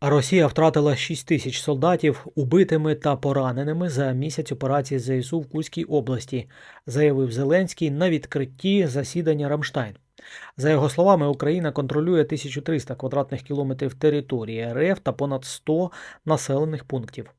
Росія втратила 6 тисяч солдатів убитими та пораненими за місяць операції ЗСУ в Кузькій області, заявив Зеленський на відкритті засідання Рамштайн. За його словами, Україна контролює 1300 квадратних кілометрів території РФ та понад 100 населених пунктів.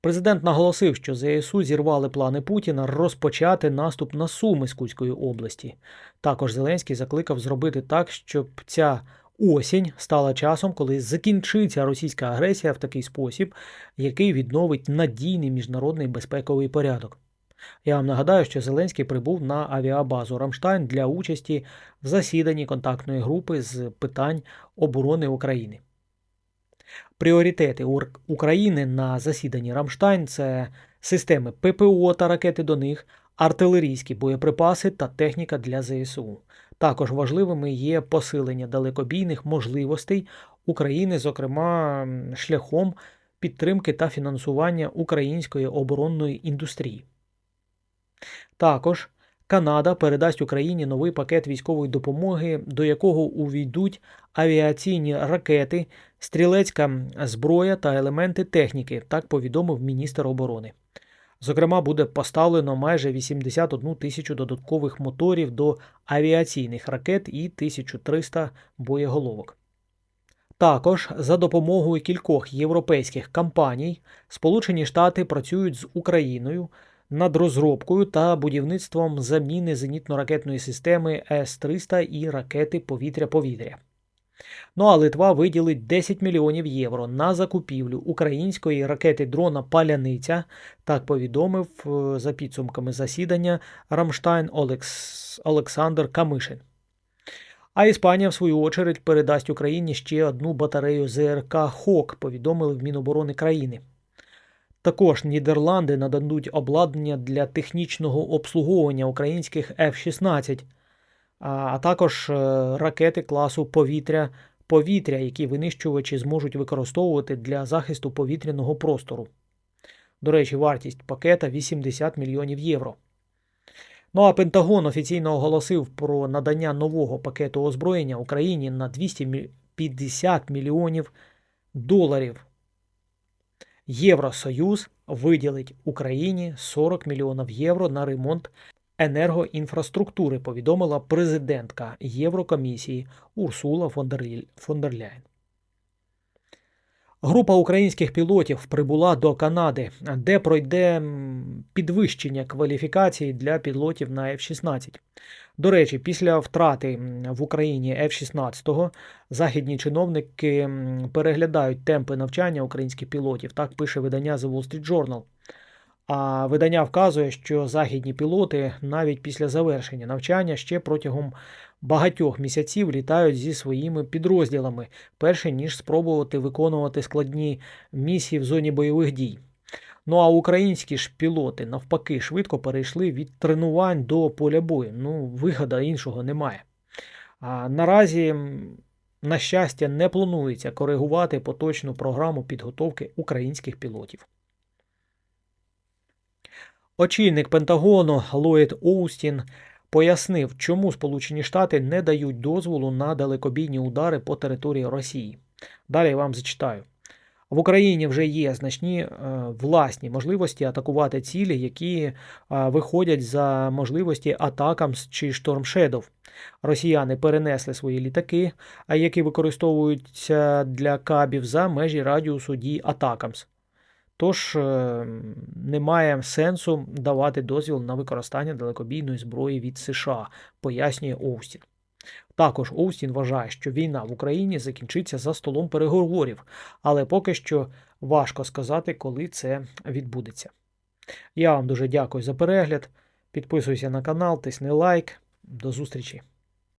Президент наголосив, що ЗСУ зірвали плани Путіна розпочати наступ на Суми з Кузької області. Також Зеленський закликав зробити так, щоб ця осінь стала часом, коли закінчиться російська агресія в такий спосіб, який відновить надійний міжнародний безпековий порядок. Я вам нагадаю, що Зеленський прибув на авіабазу Рамштайн для участі в засіданні контактної групи з питань оборони України. Пріоритети України на засіданні Рамштайн це системи ППО та ракети до них, артилерійські боєприпаси та техніка для ЗСУ. Також важливими є посилення далекобійних можливостей України, зокрема шляхом підтримки та фінансування української оборонної індустрії. Також Канада передасть Україні новий пакет військової допомоги, до якого увійдуть авіаційні ракети, стрілецька зброя та елементи техніки, так повідомив міністр оборони. Зокрема, буде поставлено майже 81 тисячу додаткових моторів до авіаційних ракет і 1300 боєголовок. Також за допомогою кількох європейських компаній Сполучені Штати працюють з Україною над розробкою та будівництвом заміни зенітно-ракетної системи С-300 і ракети повітря-повітря. Ну а Литва виділить 10 мільйонів євро на закупівлю української ракети дрона Паляниця, так повідомив е, за підсумками засідання Рамштайн Олекс... Олександр Камишин. А Іспанія, в свою очередь, передасть Україні ще одну батарею ЗРК Хок, повідомили в Міноборони країни. Також Нідерланди нададуть обладнання для технічного обслуговування українських F-16, а також е, ракети класу повітря-повітря, які винищувачі зможуть використовувати для захисту повітряного простору. До речі, вартість пакета 80 мільйонів євро. Ну а Пентагон офіційно оголосив про надання нового пакету озброєння Україні на 250 мільйонів доларів. Євросоюз виділить Україні 40 мільйонів євро на ремонт енергоінфраструктури, повідомила президентка Єврокомісії Урсула фон. Група українських пілотів прибула до Канади, де пройде підвищення кваліфікації для пілотів на F-16. До речі, після втрати в Україні F-16 західні чиновники переглядають темпи навчання українських пілотів. Так пише видання The Wall Street Journal. А видання вказує, що західні пілоти навіть після завершення навчання ще протягом багатьох місяців літають зі своїми підрозділами, перше ніж спробувати виконувати складні місії в зоні бойових дій. Ну а українські ж пілоти навпаки швидко перейшли від тренувань до поля бою. Ну, вигода іншого немає. А наразі, на щастя, не планується коригувати поточну програму підготовки українських пілотів. Очільник Пентагону Ллойд Оустін пояснив, чому Сполучені Штати не дають дозволу на далекобійні удари по території Росії. Далі я вам зачитаю. В Україні вже є значні е, власні можливості атакувати цілі, які е, виходять за можливості Атакамс чи Shadow. Росіяни перенесли свої літаки, які використовуються для кабів за межі радіусу дій Атакамс. Тож е, немає сенсу давати дозвіл на використання далекобійної зброї від США, пояснює Оустін. Також Оустін вважає, що війна в Україні закінчиться за столом переговорів, але поки що важко сказати, коли це відбудеться. Я вам дуже дякую за перегляд. Підписуйся на канал, тисни лайк. До зустрічі!